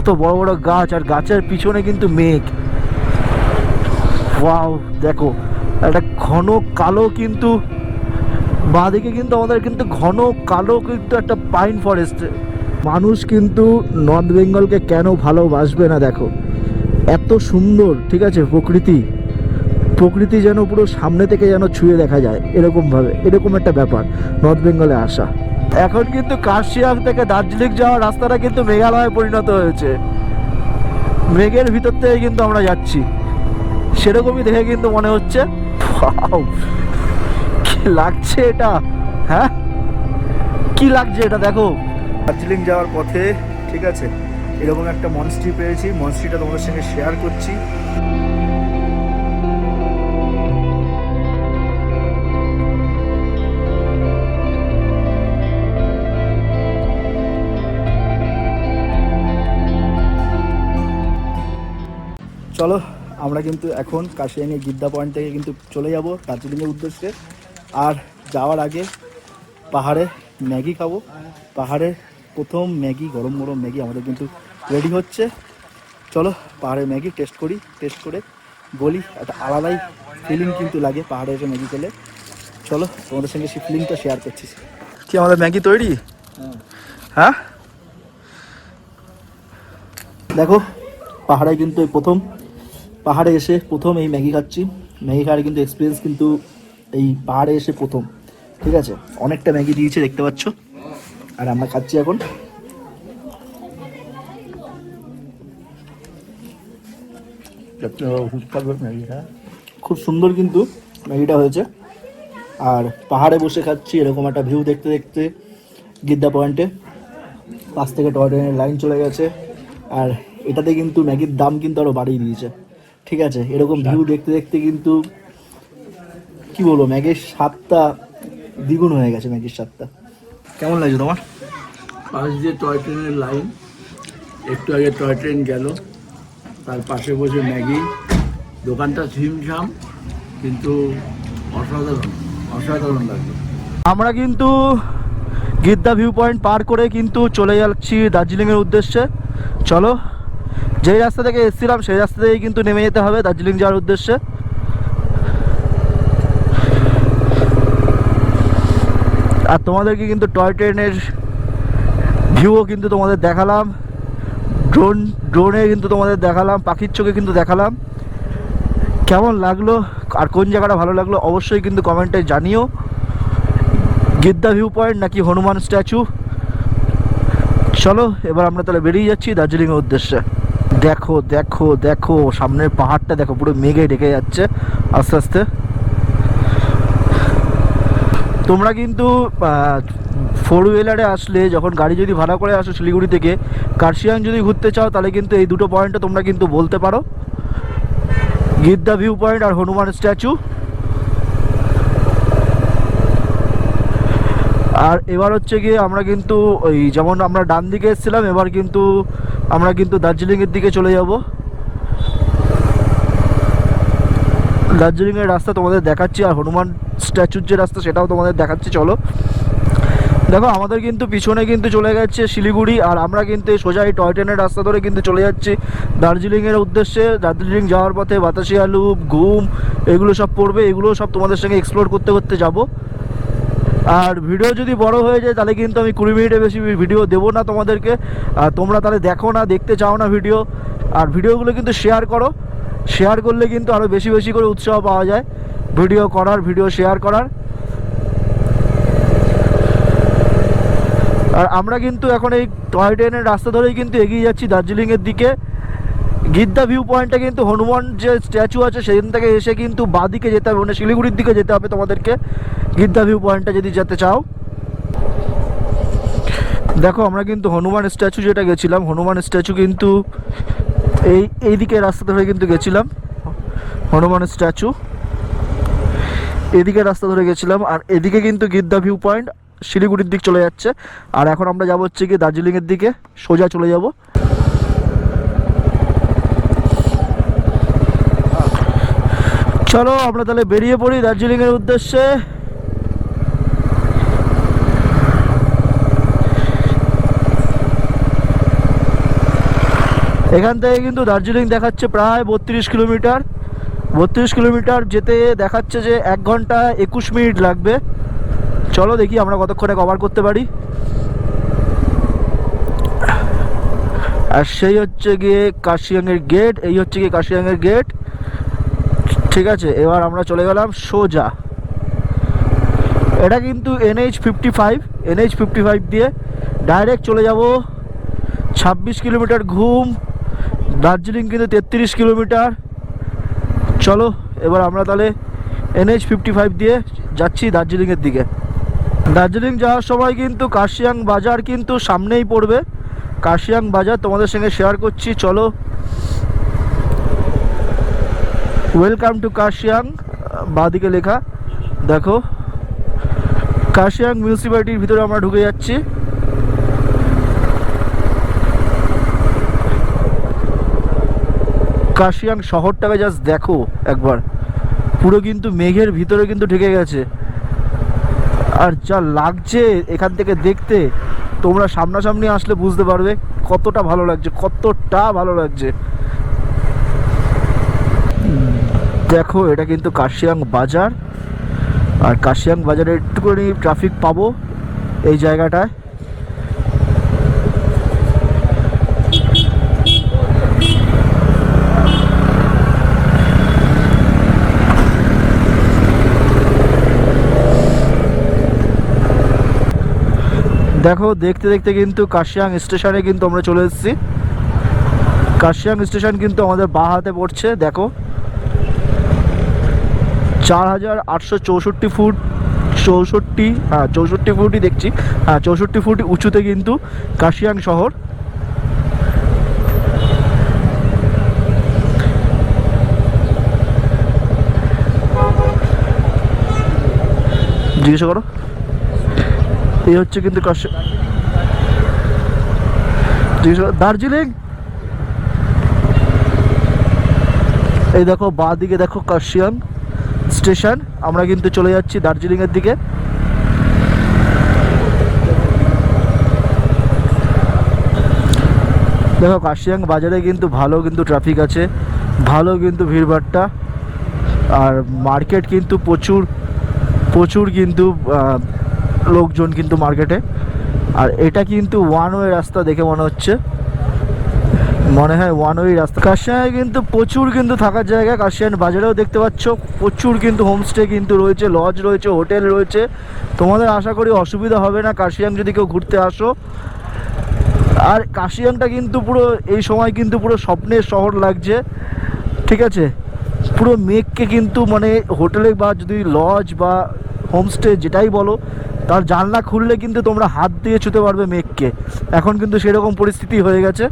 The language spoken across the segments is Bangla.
কত বড় বড় গাছ আর গাছের পিছনে কিন্তু মেঘ। ওয়াও, দেখো, একটা ঘন কালো কিন্তু, বাঁদিকে কিন্তু আমাদের কিন্তু ঘন কালো কিন্তু একটা পাইন ফরেস্ট মানুষ কিন্তু নর্থ বেঙ্গলকে কেন ভালোবাসবে না, দেখো? এত সুন্দর, ঠিক আছে, প্রকৃতি। প্রকৃতি যেন পুরো সামনে থেকে যেন ছুঁয়ে দেখা যায় এরকমভাবে এরকম একটা ব্যাপার নর্থ বেঙ্গলে আসা। এখন কিন্তু কার্শিয়াং থেকে দার্জিলিং যাওয়ার রাস্তাটা কিন্তু মেঘালয়ে পরিণত হয়েছে। মেঘের ভিতর থেকে কিন্তু আমরা যাচ্ছি। সেরকমই দেখে কিন্তু মনে হচ্ছে! কি লাগছে এটা হ্যাঁ? কি লাগছে এটা দেখো। দার্জিলিং যাওয়ার পথে, ঠিক আছে, এরকম একটা মনস্ট্রি পেয়েছি, মনস্ট্রিটা তোমাদের সঙ্গে শেয়ার করছি। চলো, আমরা কিন্তু এখন কাশিয়াঙ্গে গিদ্দা পয়েন্ট থেকে কিন্তু চলে যাব দার্জিলিংয়ের উদ্দেশ্যে। আর যাওয়ার আগে পাহাড়ে ম্যাগি খাব। পাহাড়ে প্রথম ম্যাগি, গরম গরম ম্যাগি আমাদের কিন্তু রেডি হচ্ছে। চলো, পাহাড়ের ম্যাগি টেস্ট করি টেস্ট করে বলি, একটা আলাদাই ফিলিং কিন্তু লাগে পাহাড়ে এসে ম্যাগি খেলে। চলো, তোমাদের সঙ্গে সেই ফিলিংটা শেয়ার করছি। কি, আমাদের ম্যাগি তৈরি? হ্যাঁ? দেখো, পাহাড়ে কিন্তু প্রথম পাহাড়ে এসে প্রথম এই ম্যাগি খাচ্ছি। ম্যাগি খাওয়ার কিন্তু এক্সপিরিয়েন্স কিন্তু এই পাহাড়ে এসে প্রথম। ঠিক আছে? অনেকটা ম্যাগি দিয়েছে দেখতে পাচ্ছ? আর আমরা খাচ্ছি এখন। খুব সুন্দর কিন্তু ম্যাগিটা হয়েছে। আর পাহাড়ে বসে খাচ্ছি এরকম একটা ভিউ দেখতে দেখতে গিদ্দা পয়েন্টে পাশ থেকে টয় ট্রেনের লাইন চলে গেছে। আর এটাতে কিন্তু ম্যাগির দাম কিন্তু আরও বাড়িয়ে দিয়েছে। ঠিক আছে? এরকম ভিউ দেখতে দেখতে কিন্তু কি বলব ম্যাগির স্বাদটা দ্বিগুণ হয়ে গেছে ম্যাগির স্বাদটা। কেমন লাগছে তোমার? পাশ দিয়ে টয় ট্রেনের লাইন একটু আগে টয় ট্রেন গেল তার পাশে বসে ম্যাগি। দোকানটা ঝিমঝাম কিন্তু অসাধারণ অসাধারণ লাগল। আমরা কিন্তু গিদ্দা ভিউ পয়েন্ট পার করে কিন্তু চলে যাচ্ছি দার্জিলিংয়ের উদ্দেশ্যে। চলো যেই রাস্তা থেকে এসেছিলাম, সেই রাস্তা থেকেই কিন্তু নেমে যেতে হবে দার্জিলিং যাওয়ার উদ্দেশ্যে। আর তোমাদেরকে কিন্তু টয় ট্রেনের ভিউও কিন্তু তোমাদের দেখালাম। ড্রোন, ড্রোনে কিন্তু তোমাদের দেখালাম, পাখির চোখে কিন্তু দেখালাম। কেমন লাগল আর কোন জায়গাটা ভালো লাগল অবশ্যই কিন্তু কমেন্টে জানিও। গিদ্দা ভিউ পয়েন্ট নাকি হনুমান স্ট্যাচু চলো, এবার আমরা তাহলে বেরিয়ে যাচ্ছি দার্জিলিংয়ের উদ্দেশ্যে। দেখো দেখো দেখো, সামনের পাহাড়টা দেখো, পুরো মেঘে ঢেকে যাচ্ছে, আস্তে আস্তে। তোমরা কিন্তু ফোর হুইলারে আসলে যখন গাড়ি যদি ভাড়া করে আসো শিলিগুড়ি থেকে, কার্শিয়াং যদি ঘুরতে চাও, তাহলে কিন্তু এই দুটো পয়েন্টটা তোমরা কিন্তু বলতে পারো। গিদ্দা ভিউ পয়েন্ট আর হনুমান স্ট্যাচু আর এবার হচ্ছে গিয়ে আমরা কিন্তু ওই যেমন আমরা ডান দিকে এসেছিলাম, এবার কিন্তু আমরা কিন্তু দার্জিলিংয়ের দিকে চলে যাব। দার্জিলিংয়ের রাস্তা তোমাদের দেখাচ্ছি আর হনুমান স্ট্যাচুর যে রাস্তা সেটাও তোমাদের দেখাচ্ছি, চলো। দেখো, আমাদের কিন্তু পিছনে কিন্তু চলে গেছে শিলিগুড়ি আর আমরা কিন্তু সোজা এই টয় ট্রেনের রাস্তা ধরে কিন্তু চলে যাচ্ছি দার্জিলিংয়ের উদ্দেশ্যে। দার্জিলিং যাওয়ার পথে বাতাসিয়া লুপ, ঘুম, এগুলো সব পড়বে এগুলো সব তোমাদের সঙ্গে এক্সপ্লোর করতে করতে যাব। আর ভিডিও যদি বড় হয়ে যায়, তাহলে কিন্তু আমি কুড়ি মিনিটের বেশি ভিডিও দেবো না তোমাদেরকে। আর তোমরা তাহলে দেখো না, দেখতে চাও না ভিডিও। আর ভিডিওগুলো কিন্তু শেয়ার করো। শেয়ার করলে কিন্তু আরও বেশি বেশি করে উৎসাহ পাওয়া যায়। ভিডিও করার, ভিডিও শেয়ার করার। আর আমরা কিন্তু এখন এই টয় ট্রেনের রাস্তা ধরেই কিন্তু এগিয়ে যাচ্ছি দার্জিলিংয়ের দিকে। গিদ্দা ভিউ পয়েন্টে কিন্তু হনুমান যে স্ট্যাচু আছে সেখান থেকে এসে কিন্তু বাদিকে যেতে হবে মানে শিলিগুড়ির দিকে যেতে হবে তোমাদেরকে। গিদ্দা ভিউ পয়েন্টে যদি যেতে চাও। দেখো, আমরা কিন্তু হনুমান স্ট্যাচু যেটা গেছিলাম, হনুমান স্ট্যাচু কিন্তু এই এই দিকে রাস্তা ধরে কিন্তু গেছিলাম। হনুমান স্ট্যাচু এদিকে রাস্তা ধরে গেছিলাম, আর এদিকে কিন্তু গিদ্দা ভিউ পয়েন্ট শিলিগুড়ির দিক চলে যাচ্ছে। আর এখন আমরা যাব হচ্ছে গিয়ে দার্জিলিংয়ের দিকে, সোজা চলে যাব। চলো, আমরা তাহলে বেরিয়ে পড়ি দার্জিলিংয়ের উদ্দেশ্যে। এখান থেকে কিন্তু দার্জিলিং দেখাচ্ছে প্রায় বত্রিশ কিলোমিটার। বত্রিশ কিলোমিটার যেতে দেখাচ্ছে যে এক ঘণ্টা একুশ মিনিট লাগবে। চলো দেখি আমরা কতক্ষণে কভার করতে পারি। আর সেই হচ্ছে গিয়ে কাশিয়াংয়ের গেট এই হচ্ছে গিয়ে কাশিয়াংয়ের গেট ঠিক আছে, এবার আমরা চলে গেলাম সোজা। এটা কিন্তু NH fifty five NH fifty five দিয়ে ডাইরেক্ট চলে যাব ছাব্বিশ কিলোমিটার ঘুম, দার্জিলিং কিন্তু তেত্রিশ কিলোমিটার। চলো, এবার আমরা তাহলে এনএইচ ফিফটি ফাইভ দিয়ে যাচ্ছি দার্জিলিংয়ের দিকে। দার্জিলিং যাওয়ার সময় কিন্তু কাশিয়াং বাজার কিন্তু সামনেই পড়বে। কাশিয়াং বাজার তোমাদের সঙ্গে শেয়ার করছি, চলো। ওয়েলকাম টু কাশিয়াং বাদিকে লেখা। দেখো কাশিয়াং মিউনিসিপ্যালিটির ভিতরে আমরা ঢুকে যাচ্ছি। কাশিয়াং শহরটাকে জাস্ট দেখো একবার। পুরো কিন্তু মেঘের ভিতরে কিন্তু ঢেকে গেছে। আর যা লাগছে এখান থেকে দেখতে, তোমরা সামনাসামনি আসলে বুঝতে পারবে কতটা ভালো লাগছে, কতটা ভালো লাগছে। দেখো, এটা কিন্তু কাশিয়াং বাজার। আর কাশিয়াং বাজারে একটুখানি ট্রাফিক পাবো এই জায়গাটায়। দেখো, দেখতে দেখতে কিন্তু কাশিয়াং স্টেশনে কিন্তু আমরা চলে এসেছি। কাশিয়াং স্টেশন কিন্তু আমাদের বাঁ হাতে পড়ছে, দেখো। চার হাজার আটশো চৌষট্টি ফুট, চৌষট্টি হ্যাঁ চৌষট্টি ফুটই দেখছি। হ্যাঁ চৌষট্টি ফুট উঁচুতে কিন্তু কাশিয়াং শহর। জিজ্ঞাসা করো। এই হচ্ছে কিন্তু দার্জিলিং? এই দেখো, বাঁ দিকে দেখো কাশিয়াং। স্টেশন। আমরা কিন্তু চলে যাচ্ছি দার্জিলিংয়ের দিকে। দেখো, কাশিয়াং বাজারে কিন্তু ভালো কিন্তু ট্রাফিক আছে, ভালো কিন্তু ভিড়ভাট্টা আর মার্কেট কিন্তু প্রচুর প্রচুর কিন্তু লোকজন কিন্তু মার্কেটে আর এটা কিন্তু ওয়ান ওয়ে রাস্তা দেখে মনে হচ্ছে। মনে হয় ওয়ান ওয়ে রাস্তা। কাশিয়ায় কিন্তু প্রচুর কিন্তু থাকার জায়গা। কাশিয়ান বাজারেও দেখতে পাচ্ছ, প্রচুর কিন্তু হোমস্টে কিন্তু রয়েছে লজ রয়েছে হোটেল রয়েছে। তোমাদের আশা করি অসুবিধা হবে না কাশিয়াং যদি কেউ ঘুরতে আসো। আর কাশিয়াংটা কিন্তু পুরো, এই সময় কিন্তু পুরো স্বপ্নের শহর লাগছে। ঠিক আছে? পুরো মেঘকে কিন্তু মানে হোটেলে বা যদি লজ বা হোমস্টে যেটাই বলো, তার জানলা খুললে কিন্তু তোমরা হাত দিয়ে ছুতে পারবে মেঘকে। এখন কিন্তু সেরকম পরিস্থিতি হয়ে গেছে।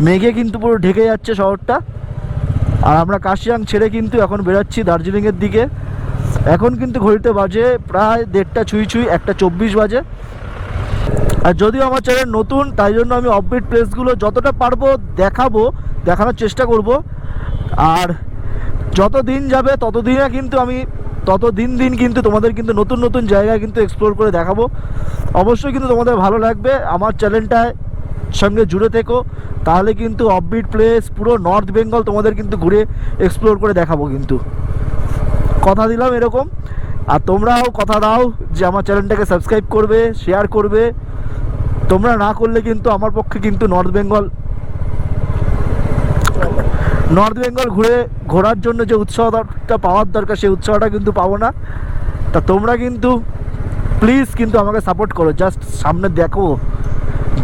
মেঘে কিন্তু পুরো ঢেকে যাচ্ছে শহরটা। আর আমরা কাশিয়াং ছেড়ে কিন্তু এখন বেরোচ্ছি দার্জিলিংয়ের দিকে। এখন কিন্তু ঘড়িতে বাজে প্রায় দেড়টা ছুঁই ছুঁই, একটা চব্বিশ বাজে। আর যদিও আমার চ্যানেল নতুন, তাই জন্য আমি অফবিট প্লেসগুলো যতটা পারব দেখাবো, দেখানোর চেষ্টা করব। আর যত দিন যাবে, তত দিনে কিন্তু আমি, তত দিন দিন কিন্তু তোমাদের কিন্তু নতুন নতুন জায়গা কিন্তু এক্সপ্লোর করে দেখাবো। অবশ্যই কিন্তু তোমাদের ভালো লাগবে। আমার চ্যানেলটায় সঙ্গে জুড়ে থেকো। তাহলে কিন্তু অফবিট প্লেস পুরো নর্থ বেঙ্গল তোমাদের কিন্তু ঘুরে এক্সপ্লোর করে দেখাবো কিন্তু। কথা দিলাম এরকম। আর তোমরাও কথা দাও যে আমার চ্যানেলটাকে সাবস্ক্রাইব করবে শেয়ার করবে। তোমরা না করলে কিন্তু আমার পক্ষে কিন্তু নর্থ বেঙ্গল নর্থ বেঙ্গল ঘুরে ঘোরার জন্য যে উৎসাহটা পাওয়ার দরকার, সেই উৎসাহটা কিন্তু পাবো না। তা তোমরা কিন্তু প্লিজ কিন্তু আমাকে সাপোর্ট করো। জাস্ট সামনে দেখো।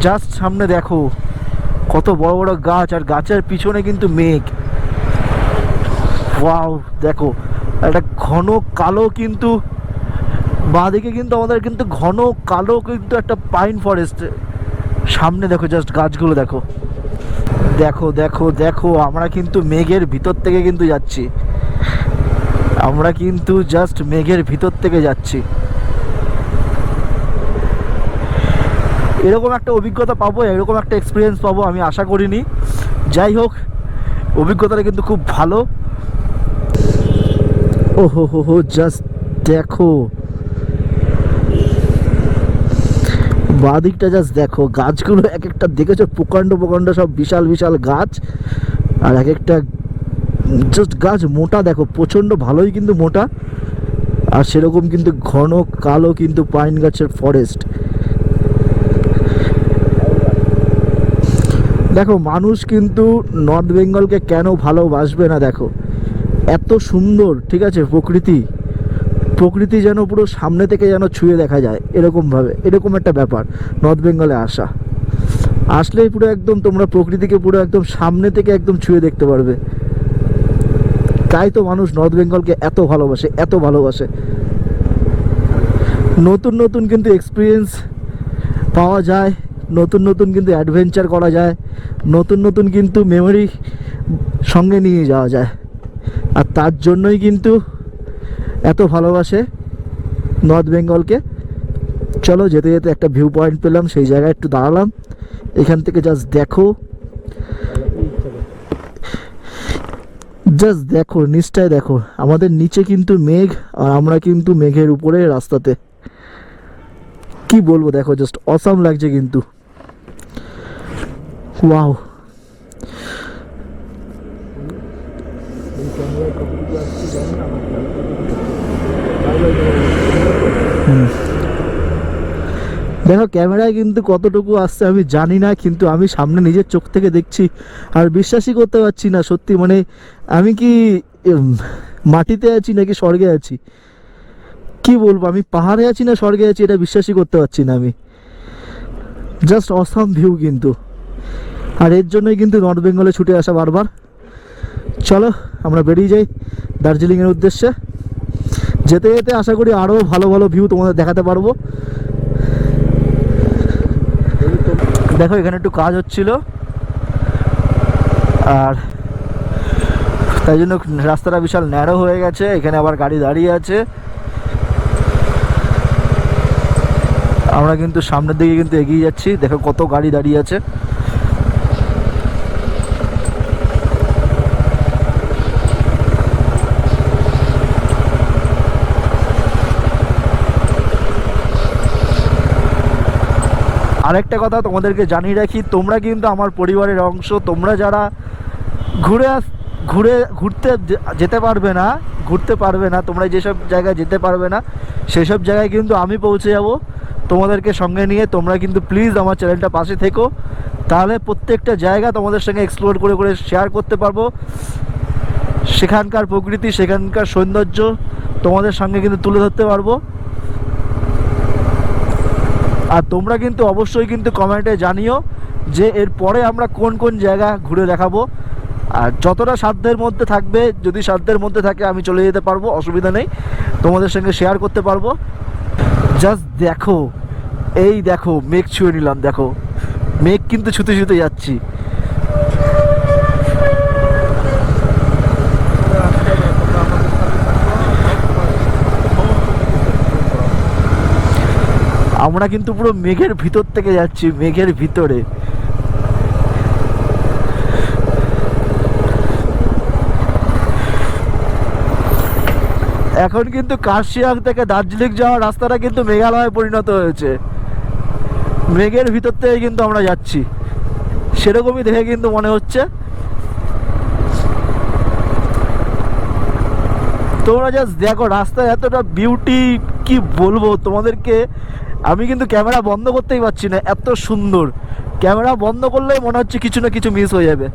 জাস্ট সামনে দেখো, কত বড় বড় গাছ আর গাছের পিছনে কিন্তু মেঘ। ওয়াও, দেখো একটা ঘন কালো কিন্তু, বাঁদিকে কিন্তু আমাদের কিন্তু ঘন কালো কিন্তু একটা পাইন ফরেস্ট সামনে দেখো জাস্ট গাছগুলো দেখো। দেখো দেখো দেখো, আমরা কিন্তু মেঘের ভিতর থেকে কিন্তু যাচ্ছি। আমরা কিন্তু জাস্ট মেঘের ভিতর থেকে যাচ্ছি। এরকম একটা অভিজ্ঞতা পাবো, এরকম একটা এক্সপিরিয়েন্স পাবো আমি আশা করিনি। যাই হোক, অভিজ্ঞতাটা কিন্তু খুব ভালো। ও হো হো হো জাস্ট দেখো। বাঁ দিকটা জাস্ট দেখো, গাছগুলো এক একটা দেখেছ? প্রকাণ্ড প্রকাণ্ড সব বিশাল বিশাল গাছ। আর এক একটা জাস্ট গাছ মোটা দেখো, প্রচণ্ড ভালোই কিন্তু মোটা। আর সেরকম কিন্তু ঘন কালো কিন্তু পাইন গাছের ফরেস্ট দেখো, মানুষ কিন্তু নর্থ বেঙ্গলকে কেন ভালোবাসবে না দেখো? এত সুন্দর, ঠিক আছে, প্রকৃতি। প্রকৃতি যেন পুরো সামনে থেকে যেন ছুঁয়ে দেখা যায় এরকমভাবে এরকম একটা ব্যাপার নর্থ বেঙ্গলে আসা। আসলেই পুরো একদম তোমরা প্রকৃতিকে পুরো একদম সামনে থেকে একদম ছুঁয়ে দেখতে পারবে। তাই তো মানুষ নর্থ বেঙ্গলকে এত ভালোবাসে এত ভালোবাসে। নতুন নতুন কিন্তু এক্সপিরিয়েন্স পাওয়া যায়। নতুন নতুন কিন্তু অ্যাডভেঞ্চার করা যায়, নতুন নতুন কিন্তু মেমোরি সঙ্গে নিয়ে যাওয়া যায়। আর তার জন্যই কিন্তু এত ভালোবাসে নর্থ বেঙ্গলকে চলো যেতে যেতে একটা ভিউ পয়েন্ট পেলাম, সেই জায়গায় একটু দাঁড়ালাম। এখান থেকে জাস্ট দেখো। জাস্ট দেখো নিচটায় দেখো। আমাদের নিচে কিন্তু মেঘ আর আমরা কিন্তু মেঘের উপরে রাস্তাতে। কি বলব, দেখো জাস্ট অসাম লাগছে কিন্তু। ওয়াও দেখো, ক্যামেরায় কিন্তু কতটুকু আসছে আমি জানি না, কিন্তু আমি সামনে নিজের চোখ থেকে দেখছি আর বিশ্বাসই করতে পারছি না, সত্যি। মানে আমি কি মাটিতে আছি নাকি স্বর্গে আছি? কি বলব, আমি পাহাড়ে আছি না স্বর্গে আছি, এটা বিশ্বাসই করতে পারছি না আমি। জাস্ট অসাম ভিউ কিন্তু। আর এর জন্যই কিন্তু নর্থ বেঙ্গলে ছুটে আসা বারবার। চলো, আমরা বেরিয়ে যাই দার্জিলিংয়ের উদ্দেশ্যে। যেতে যেতে আশা করি আরও ভালো ভালো ভিউ তোমাদের দেখাতে পারব। দেখো, এখানে একটু কাজ হচ্ছিল। আর তাই জন্য রাস্তাটা বিশাল ন্যারো হয়ে গেছে। এখানে আবার গাড়ি দাঁড়িয়ে আছে। আমরা কিন্তু সামনের দিকে কিন্তু এগিয়ে যাচ্ছি। দেখো কত গাড়ি দাঁড়িয়ে আছে। আরেকটা কথা তোমাদেরকে জানিয়ে রাখি, তোমরা কিন্তু আমার পরিবারের অংশ, তোমরা যারা ঘুরে আস, ঘুরে, ঘুরতে যেতে পারবে না, ঘুরতে পারবে না, তোমরা যেসব জায়গায় যেতে পারবে না, সেসব জায়গায় কিন্তু আমি পৌঁছে যাব। তোমাদেরকে সঙ্গে নিয়ে তোমরা কিন্তু প্লিজ আমার চ্যানেলটা পাশে থেকো। তাহলে প্রত্যেকটা জায়গা তোমাদের সঙ্গে এক্সপ্লোর করে করে শেয়ার করতে পারব। সেখানকার প্রকৃতি, সেখানকার সৌন্দর্য তোমাদের সঙ্গে কিন্তু তুলে ধরতে পারব। আর তোমরা কিন্তু অবশ্যই কিন্তু কমেন্টে জানিও যে এর পরে আমরা কোন কোন জায়গা ঘুরে দেখাবো। আর যতটা সাধ্যের মধ্যে থাকবে, যদি সাধ্যের মধ্যে থাকে আমি চলে যেতে পারব, অসুবিধা নেই। তোমাদের সঙ্গে শেয়ার করতে পারব। জাস্ট দেখো, এই দেখো মেঘ ছুঁয়ে নিলাম, দেখো। মেঘ কিন্তু ছুতে ছুতে যাচ্ছি। আমরা কিন্তু পুরো মেঘের ভিতর থেকে যাচ্ছি, মেঘের ভিতরে। এখন কিন্তু কার্শিয়াং থেকে দার্জিলিং যাওয়ার রাস্তাটা কিন্তু মেঘালয়ে পরিণত হয়েছে। মেঘের ভিতর থেকে কিন্তু আমরা যাচ্ছি। সেরকমই দেখে কিন্তু মনে হচ্ছে। তোমরা জাস্ট দেখো, রাস্তায় এতটা বিউটি কি বলব? তোমাদেরকে আমি কিন্তু ক্যামেরা বন্ধ করতেই পারছি না, এত সুন্দর। ক্যামেরা বন্ধ করলেই মনে হচ্ছে কিছু না কিছু মিস হয়ে যাবে।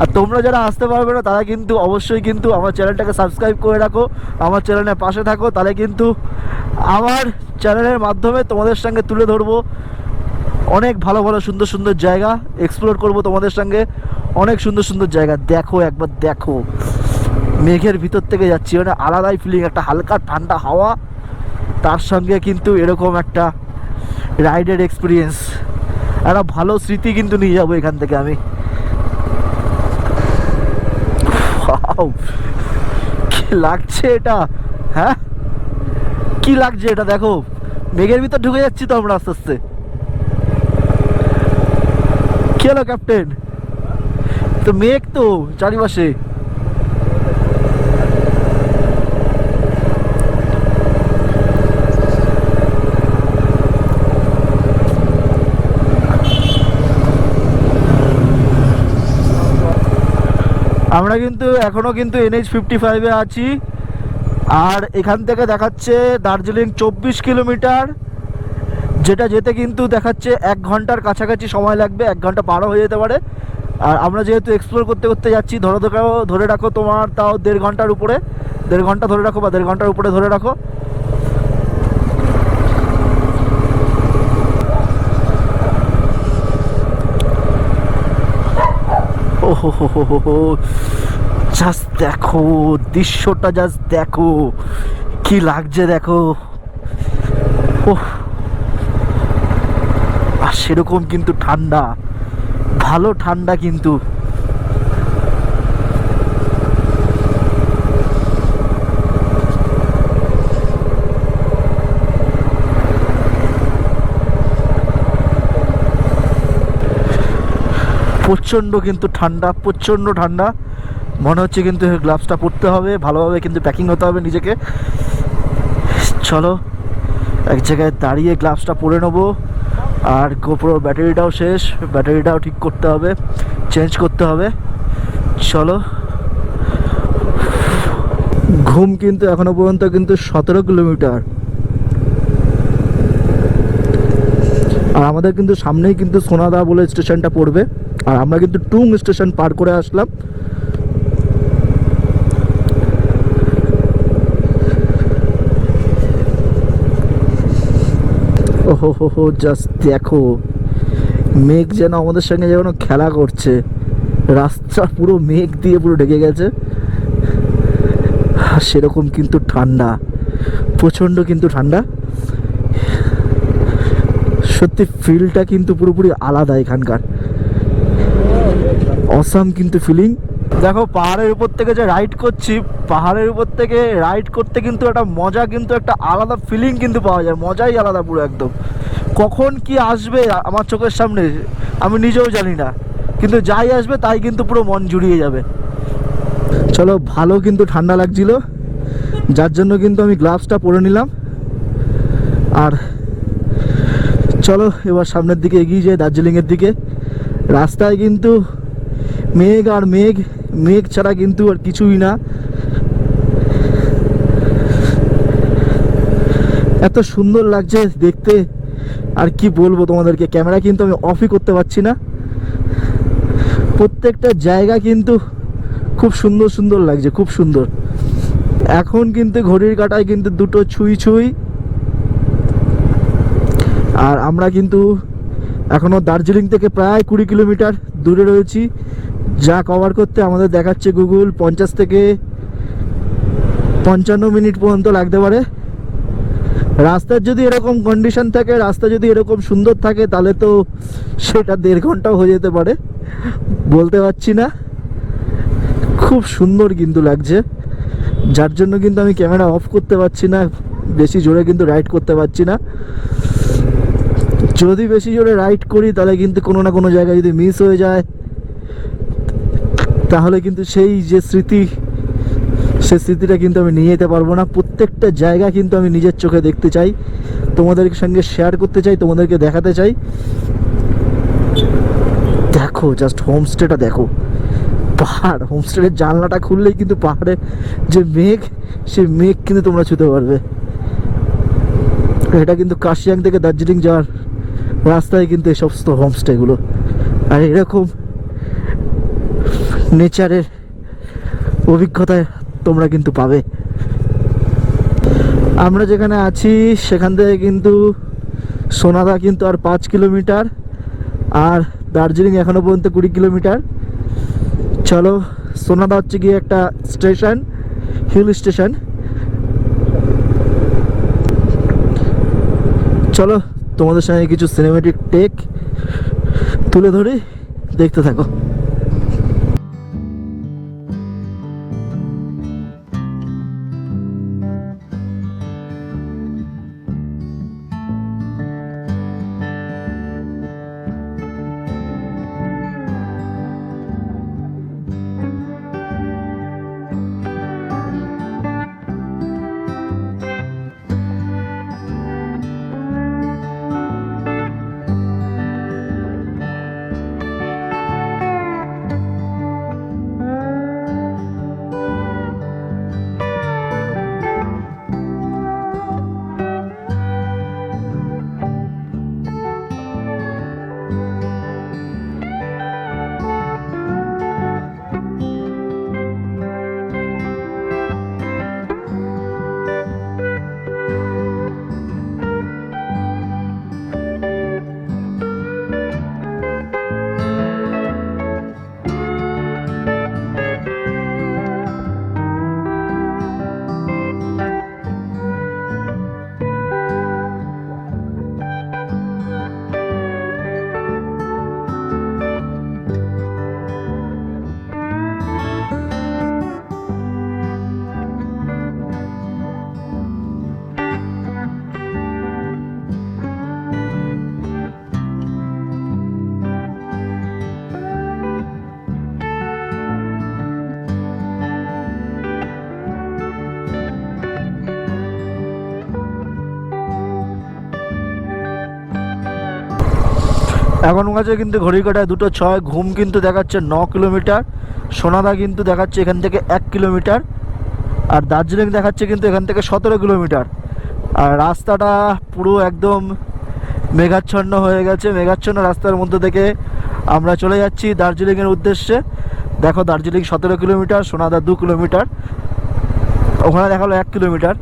আর তোমরা যারা আসতে পারবে না, তারা কিন্তু অবশ্যই কিন্তু আমার চ্যানেলটাকে সাবস্ক্রাইব করে রাখো, আমার চ্যানেলের পাশে থাকো, তাহলে কিন্তু আমার চ্যানেলের মাধ্যমে তোমাদের সঙ্গে তুলে ধরবো। অনেক ভালো ভালো, সুন্দর সুন্দর জায়গা এক্সপ্লোর করব তোমাদের সঙ্গে। অনেক সুন্দর সুন্দর জায়গা, দেখো, একবার দেখো। মেঘের ভিতর থেকে যাচ্ছি। মানে আলাদাই ফিলিং একটা হালকা ঠান্ডা হাওয়া। তার সঙ্গে কিন্তু এরকম একটা রাইডের এক্সপিরিয়েন্স একটা ভালো স্মৃতি কিন্তু নিয়ে যাব এখান থেকে আমি। লাগছে এটা? হ্যাঁ? কি লাগছে এটা দেখো? মেঘের ভিতর ঢুকে যাচ্ছি তো আমরা আস্তে আস্তে। কি হলো ক্যাপ্টেন তো মেঘ তো চারিপাশে। আমরা কিন্তু এখনও কিন্তু এনএইচ ফিফটি ফাইভে আছি। আর এখান থেকে দেখাচ্ছে দার্জিলিং চব্বিশ কিলোমিটার, যেটা যেতে কিন্তু দেখাচ্ছে এক ঘণ্টার কাছাকাছি সময় লাগবে, এক ঘণ্টা পারও হয়ে যেতে পারে। আর আমরা যেহেতু এক্সপ্লোর করতে করতে যাচ্ছি, ধরো ধরো ধরে রাখো তোমার তাও দেড় ঘণ্টার উপরে, দেড় ঘণ্টা ধরে রাখো বা দেড় ঘণ্টার উপরে ধরে রাখো। হো হো হো হো জাস্ট দেখো দৃশ্যটা জাস্ট দেখো কি লাগছে দেখো ওহ আর সেরকম কিন্তু ঠান্ডা ভালো ঠান্ডা কিন্তু প্রচণ্ড কিন্তু ঠান্ডা, প্রচণ্ড ঠান্ডা। মনে হচ্ছে কিন্তু গ্লাভসটা পরতে হবে, ভালোভাবে কিন্তু প্যাকিং হতে হবে নিজেকে। চলো, এক জায়গায় দাঁড়িয়ে গ্লাভসটা পরে নেব। আর গোপ্রো ব্যাটারিটাও শেষ, ব্যাটারিটাও ঠিক করতে হবে চেঞ্জ করতে হবে। চলো। ঘুম কিন্তু এখনও পর্যন্ত কিন্তু সতেরো কিলোমিটার। আর আমাদের কিন্তু সামনেই কিন্তু সোনাদা বলে স্টেশনটা পড়বে। আর আমরা কিন্তু টুং স্টেশন পার করে আসলাম। ওহো, হো হো জাস্ট দেখো, মেঘ যেন আমাদের সঙ্গে যেন খেলা করছে। রাস্তা পুরো মেঘ দিয়ে পুরো ঢেকে গেছে। সেরকম কিন্তু ঠান্ডা, প্রচণ্ড কিন্তু ঠান্ডা। সত্যি ফিলটা কিন্তু পুরোপুরি আলাদা এখানকার। অসাম কিন্তু ফিলিং দেখো, পাহাড়ের উপর থেকে যে রাইড করছি, পাহাড়ের উপর থেকে রাইড করতে কিন্তু একটা মজা কিন্তু একটা আলাদা ফিলিং কিন্তু পাওয়া যায়। মজাই আলাদা পুরো একদম। কখন কি আসবে আমার চোখের সামনে, আমি নিজেও জানি না। কিন্তু যাই আসবে, তাই কিন্তু পুরো মন জুড়িয়ে যাবে। চলো, ভালো কিন্তু ঠান্ডা লাগছিল। যার জন্য কিন্তু আমি গ্লাভসটা পরে নিলাম। আর চলো, এবার সামনের দিকে এগিয়ে যাই, দার্জিলিংয়ের দিকে। রাস্তায় কিন্তু মেঘ আর মেঘ মেঘ ছাড়া কিন্তু আর কিছুই না। এত সুন্দর লাগছে দেখতে। আর কি বলব তোমাদেরকে, ক্যামেরা কিন্তু আমি অফই করতে পারছি না। প্রত্যেকটা জায়গা কিন্তু খুব সুন্দর সুন্দর লাগছে, খুব সুন্দর। এখন কিন্তু ঘড়ির কাটায় কিন্তু দুটো ছুঁই ছুঁই। আর আমরা কিন্তু এখনও দার্জিলিং থেকে প্রায় কুড়ি কিলোমিটার দূরে রয়েছি। যা কভার করতে আমাদের দেখাচ্ছে গুগল পঞ্চাশ থেকে পঞ্চান্ন মিনিট পর্যন্ত লাগতে পারে। রাস্তার যদি এরকম কন্ডিশন থাকে, রাস্তা যদি এরকম সুন্দর থাকে, তাহলে তো সেটা দেড় ঘন্টাও হয়ে যেতে পারে। বলতে পারছি না। খুব সুন্দর কিন্তু লাগছে। যার জন্য কিন্তু আমি ক্যামেরা অফ করতে পারছি না, বেশি জোরে কিন্তু রাইড করতে পারছি না। যদি বেশি জোরে রাইড করি, তাহলে কিন্তু কোনো না কোনো জায়গায় যদি মিস হয়ে যায় তাহলে কিন্তু সেই যে স্মৃতি সে স্মৃতিটা কিন্তু আমি নিয়ে যেতে পারব না। প্রত্যেকটা জায়গা কিন্তু আমি নিজের চোখে দেখতে চাই, তোমাদের সঙ্গে শেয়ার করতে চাই, তোমাদেরকে দেখাতে চাই। দেখো জাস্ট হোমস্টেটা দেখো। পাহাড় হোমস্টের জানলাটা খুললেই কিন্তু পাহাড়ে যে মেঘ, সেই মেঘ কিন্তু তোমরা ছুতে পারবে। এটা কিন্তু কাশিয়াং থেকে দার্জিলিং যাওয়ার রাস্তায় কিন্তু এই সমস্ত হোমস্টেগুলো আর এরকম নেচারের অভিজ্ঞতা তোমরা কিন্তু পাবে। আমরা যেখানে আছি, সেখান থেকে কিন্তু সোনাদা কিন্তু আর পাঁচ কিলোমিটার আর দার্জিলিং এখনও পর্যন্ত কুড়ি কিলোমিটার। চলো, সোনাদা হচ্ছে গিয়ে একটা স্টেশন, হিল স্টেশন। চলো, তোমাদের সঙ্গে কিছু সিনেমেটিক টেক তুলে ধরি, দেখতে থাকো। এখন কাছে কিন্তু ঘড়ি কাটায় দুটো ছয়, ঘুম কিন্তু দেখাচ্ছে ন কিলোমিটার, সোনাদা কিন্তু দেখাচ্ছে এখান থেকে এক কিলোমিটার, আর দার্জিলিং দেখাচ্ছে কিন্তু এখান থেকে সতেরো কিলোমিটার। আর রাস্তাটা পুরো একদম মেঘাচ্ছন্ন হয়ে গেছে, মেঘাচ্ছন্ন রাস্তার মধ্যে থেকে আমরা চলে যাচ্ছি দার্জিলিংয়ের উদ্দেশ্যে। দেখো দার্জিলিং সতেরো কিলোমিটার, সোনাদা দু কিলোমিটার, ওখানে দেখাল এক কিলোমিটার।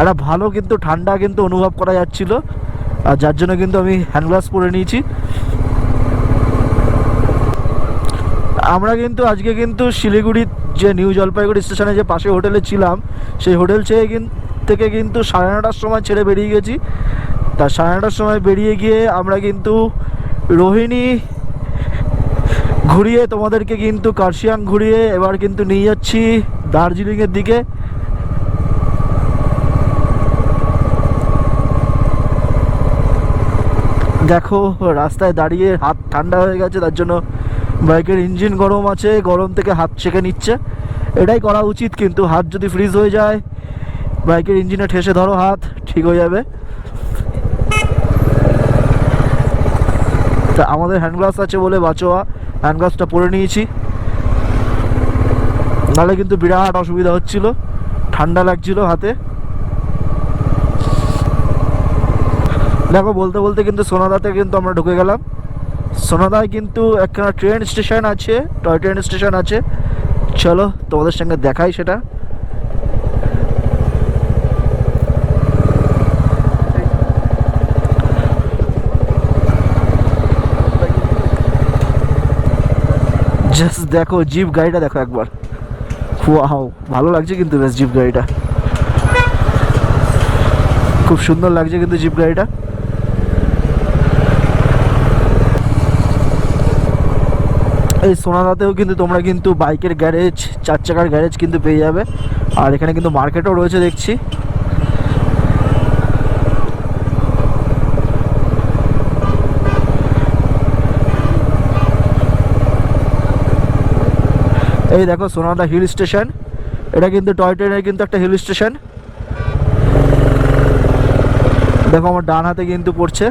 একটা ভালো কিন্তু ঠান্ডা কিন্তু অনুভব করা যাচ্ছিল। আর যার জন্য কিন্তু আমি হ্যান্ড হ্যান্ডগ্লাস পরে নিয়েছি। আমরা কিন্তু আজকে কিন্তু শিলিগুড়ির যে নিউ জলপাইগুড়ি স্টেশনে যে পাশে হোটেলে ছিলাম, সেই হোটেল ছেড়ে থেকে কিন্তু সাড়ে নটার সময় ছেড়ে বেরিয়ে গেছি। তা সাড়ে নটার সময় বেরিয়ে গিয়ে আমরা কিন্তু রোহিণী ঘুরিয়ে তোমাদেরকে কিন্তু কার্শিয়াং ঘুরিয়ে এবার কিন্তু নিয়ে যাচ্ছি দার্জিলিংয়ের দিকে। দেখো, রাস্তায় দাঁড়িয়ে হাত ঠান্ডা হয়ে গেছে, তার জন্য বাইকের ইঞ্জিন গরম আছে, গরম থেকে হাত সেঁকে নিচ্ছে। এটাই করা উচিত কিন্তু, হাত যদি ফ্রিজ হয়ে যায়, বাইকের ইঞ্জিনে ঠেসে ধরো হাত, ঠিক হয়ে যাবে। তা আমাদের হ্যান্ড হ্যান্ডগ্লাস আছে বলে বাঁচোয়া হ্যান্ডগ্লাসটা পরে নিয়েছি। নাহলে কিন্তু বিরাট অসুবিধা হচ্ছিল, ঠান্ডা লাগছিল হাতে। দেখো, বলতে বলতে কিন্তু সোনাদাতে কিন্তু আমরা ঢুকে গেলাম। সোনাদায় কিন্তু একখানা ট্রেন স্টেশন আছে টয় ট্রেন স্টেশন আছে। চলো, তোমাদের সঙ্গে দেখাই সেটা। জাস্ট দেখো জিপ গাড়িটা দেখো একবার। ওয়াও ভালো লাগছে কিন্তু বেশ জিপ গাড়িটা। খুব সুন্দর লাগছে কিন্তু জিপ গাড়িটা। এই সোনাদাতেও কিন্তু তোমরা কিন্তু বাইকের গ্যারেজ, চার চাকার গ্যারেজ কিন্তু পেয়ে যাবে। আর এখানে কিন্তু মার্কেটও রয়েছে দেখছি। এই দেখো সোনাদা হিল স্টেশন। এটা কিন্তু টয় ট্রেনের কিন্তু একটা হিল স্টেশন। দেখো আমার ডান হাতে কিন্তু পড়ছে।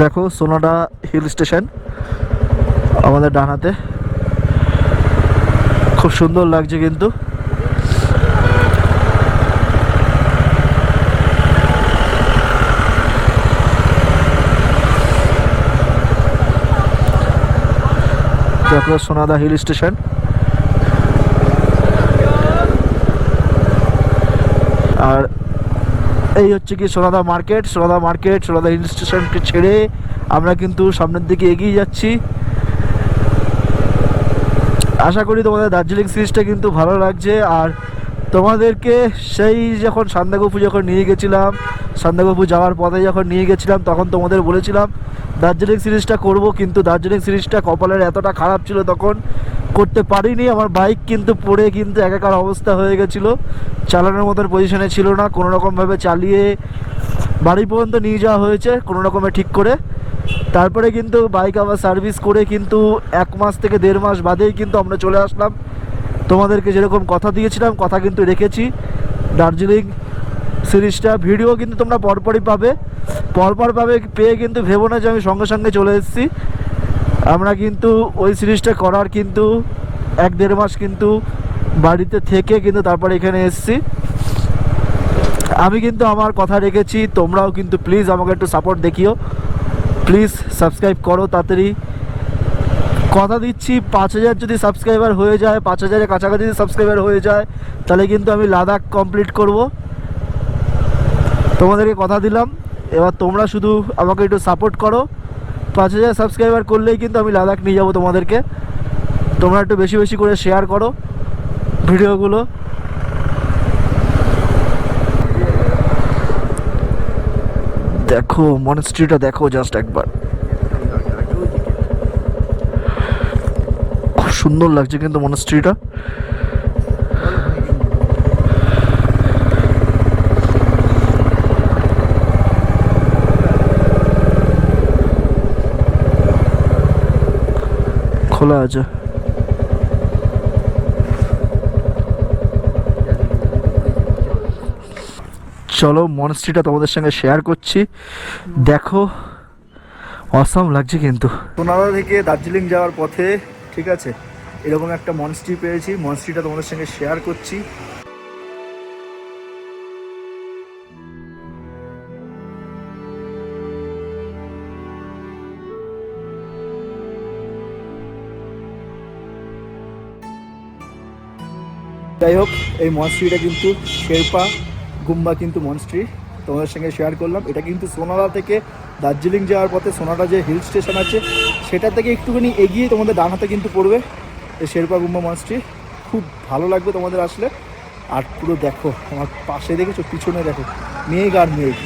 দেখো, সোনাডা হিল স্টেশন আমাদের ডান হাতে। খুব সুন্দর লাগছে কিন্তু। দেখো সোনাদা হিল স্টেশন আর এই হচ্ছে কি Sonada market Sonada market, Sonada hill স্টেশনকে ছেড়ে আমরা কিন্তু সামনের দিকে এগিয়ে যাচ্ছি। আশা করি তোমাদের দার্জিলিং সিরিজটা কিন্তু ভালো লাগছে। আর তোমাদেরকে সেই যখন সান্দাকপু যখন নিয়ে গেছিলাম, সান্দাকপু যাওয়ার পথে যখন নিয়ে গেছিলাম, তখন তোমাদের বলেছিলাম, দার্জিলিং সিরিজটা করব, কিন্তু দার্জিলিং সিরিজটা কপালের এতটা খারাপ ছিল তখন করতে পারিনি, আমার বাইক কিন্তু পড়ে কিন্তু একাকার অবস্থা হয়ে গেছিল। চালানোর মতন পজিশনে ছিল না, কোনো রকমভাবে চালিয়ে বাড়ি পর্যন্ত নিয়ে যাওয়া হয়েছে, কোনো রকমে ঠিক করে। তারপরে কিন্তু বাইক আবার সার্ভিস করে কিন্তু এক মাস থেকে দেড় মাস বাদেই কিন্তু আমরা চলে আসলাম। তোমাদেরকে যেরকম কথা দিয়েছিলাম, কথা কিন্তু রেখেছি। দার্জিলিং সিরিজটা ভিডিও কিন্তু তোমরা পরপরই পাবে। পরপর পাবে, পেয়ে কিন্তু ভেবো না যে আমি সঙ্গে সঙ্গে চলে এসেছি। আমরা কিন্তু ওই সিরিজটা করার কিন্তু এক দেড় মাস কিন্তু বাড়িতে থেকে কিন্তু তারপরে এখানে এসেছি। আমি কিন্তু আমার কথা রেখেছি, তোমরাও কিন্তু প্লিজ আমাকে একটু সাপোর্ট দেখিও। প্লিজ সাবস্ক্রাইব করো তাড়াতাড়ি। কথা দিচ্ছি, পাঁচ হাজার যদি সাবস্ক্রাইবার হয়ে যায়, পাঁচ হাজারের কাছাকাছি যদি সাবস্ক্রাইবার হয়ে যায়, তাহলে কিন্তু আমি লাদাখ কমপ্লিট করব। তোমাদেরকে কথা দিলাম, এবার তোমরা শুধু আমাকে একটু সাপোর্ট করো। পাঁচ হাজার সাবস্ক্রাইবার করলেই কিন্তু আমি লাদাখ নিয়ে যাব তোমাদেরকে। তোমরা একটু বেশি বেশি করে শেয়ার করো ভিডিওগুলো। দেখো মনস্ট্রিটা দেখো জাস্ট একবার। খুব সুন্দর লাগছে কিন্তু মনস্ট্রিটা খোলা আছে। চলো মনস্ট্রিটা তোমাদের সঙ্গে শেয়ার করছি। দেখো অসম লাগছে কিন্তু। সোনারা থেকে দার্জিলিং যাওয়ার পথে, ঠিক আছে? এরকম একটা মনস্ট্রি পেয়েছি। মনস্ট্রিটা তোমাদের সঙ্গে শেয়ার করছি। যাই হোক, এই মনস্ট্রিটা কিন্তু শেরপা গুম্বা কিন্তু মনস্ট্রি তোমাদের সঙ্গে শেয়ার করলাম। এটা কিন্তু সোনালা থেকে দার্জিলিং যাওয়ার পথে সোনাডা যে হিল স্টেশন আছে, সেটা থেকে একটুখানি এগিয়ে তোমাদের ডান হাতে কিন্তু পড়বে এই শেরপা গুম্বা মনস্ট্রি খুব ভালো লাগবে তোমাদের আসলে। আর পুরো দেখো, আমার পাশে দেখেছ, পিছনে দেখো, মেঘ আর মেঘ।